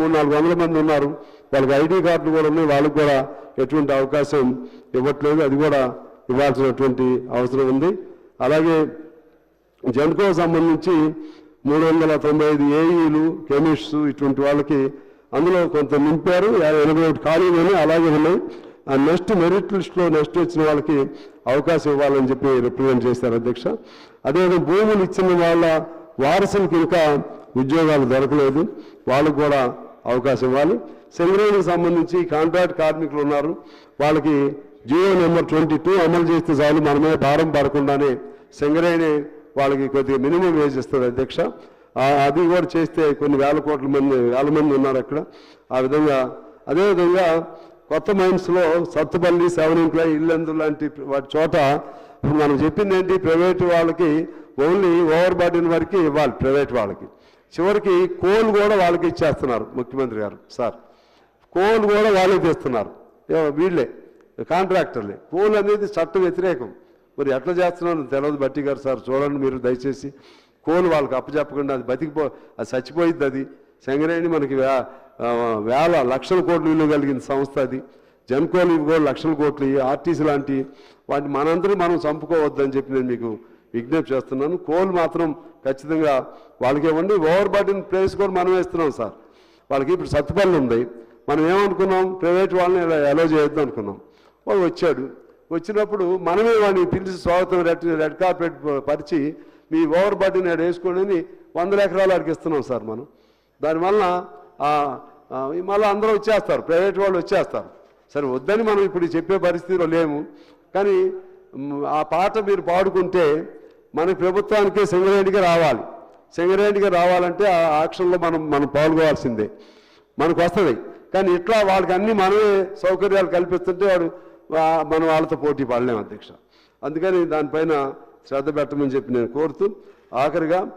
మూడు నాలుగు వందల మంది ఉన్నారు. వాళ్ళకి ఐడి కార్డులు కూడా ఉన్నాయి. వాళ్ళకి కూడా ఎటువంటి అవకాశం ఇవ్వట్లేదు. అది కూడా ఇవ్వాల్సినటువంటి అవసరం ఉంది. అలాగే జెన్కో సంబంధించి మూడు వందల తొంభై ఐదు ఏఈలు కెమిస్ట్స్ ఇటువంటి వాళ్ళకి అందులో కొంత నింపారు. ఎనభై ఒకటి ఖాళీలోనే అలాగే ఉన్నాయి. ఆ నెక్స్ట్ మెరిట్ లిస్ట్లో నెక్స్ట్ వచ్చిన వాళ్ళకి అవకాశం ఇవ్వాలని చెప్పి రిప్రజెంట్ చేశారు అధ్యక్ష. అదేవిధంగా భూములు ఇచ్చిన వాళ్ళ వారసులకు ఇంకా ఉద్యోగాలు దొరకలేదు. వాళ్ళకు కూడా అవకాశం ఇవ్వాలి సింగరేణికి సంబంధించి కాంట్రాక్ట్ కార్మికులు ఉన్నారు. వాళ్ళకి జియో నెంబర్ ట్వంటీ టూ అమలు చేస్తే చాలు మనమే భారం పడకుండానే సింగరేణి వాళ్ళకి కొద్దిగా మినిమం వేజ్ ఇస్తుంది అధ్యక్ష. అది కూడా చేస్తే కొన్ని వేల కోట్ల మంది వేల మంది ఉన్నారు అక్కడ. ఆ విధంగా అదేవిధంగా కొత్త మైన్స్లో సత్తుపల్లి సెవెన్ ఇంక్లై ఇల్లందు లాంటి వాటి చోట మనం చెప్పింది ఏంటి? ప్రైవేట్ వాళ్ళకి ఓన్లీ ఓవర్ బాడీని వరకు ఇవ్వాలి ప్రైవేట్ వాళ్ళకి. చివరికి కోల్ కూడా వాళ్ళకి ఇచ్చేస్తున్నారు ముఖ్యమంత్రి గారు సార్. కోల్ కూడా వాళ్ళే తెస్తున్నారు వీళ్ళే కాంట్రాక్టర్లే. కోల్ అనేది చట్ట వ్యతిరేకం. మరి ఎట్లా చేస్తున్నాను తెలియదు బట్టి గారు సార్. చూడండి మీరు దయచేసి. కోల్ వాళ్ళకి అప్పచెప్పకుండా అది బతికిపో అది చచ్చిపోయిద్ది అది. సంగరేణి మనకి వే వేల లక్షల కోట్లు విలువ కలిగిన సంస్థ అది. జన్కోలు ఇవి కూడా లక్షల కోట్లు. ఆర్టీసీ లాంటి వాటి మనందరూ మనం చంపుకోవద్దని చెప్పి నేను మీకు విజ్ఞప్తి చేస్తున్నాను. కోల్ మాత్రం ఖచ్చితంగా వాళ్ళకి ఇవ్వండి ఓవర్ బాటిన్ ప్లేస్ కూడా మనం ఇస్తున్నాం సార్. వాళ్ళకి ఇప్పుడు సత్తుపల్లి ఉంది. మనం ఏమనుకున్నాం? ప్రైవేట్ వాళ్ళని అలో చేయొద్దు అనుకున్నాం. వాడు వచ్చాడు. వచ్చినప్పుడు మనమే వాడిని పిలిచి స్వాగతం రెడ్ రెడ్ కార్పెట్ పరిచి మీ ఓవర్ బాటిన్ ఆడ వేసుకోండి అని వందల ఎకరాలు అడిగిస్తున్నాం సార్ మనం. దానివల్ల మళ్ళీ అందరూ వచ్చేస్తారు. ప్రైవేట్ వాళ్ళు వచ్చేస్తారు. సరే వద్దని మనం ఇప్పుడు చెప్పే పరిస్థితిలో లేము. కానీ ఆ పాట మీరు పాడుకుంటే మన ప్రభుత్వానికే సింగరేణిగా రావాలి. సింగరేణిగా రావాలంటే ఆ ఆక్షన్లో మనం మనం పాల్గొవాల్సిందే. మనకు వస్తుంది. కానీ ఇట్లా వాళ్ళకి అన్ని మనమే సౌకర్యాలు కల్పిస్తుంటే వాడు మనం వాళ్ళతో పోటీ పడలేము అధ్యక్ష. అందుకని దానిపైన శ్రద్ధ పెట్టమని చెప్పి నేను కోరుతూ ఆఖరిగా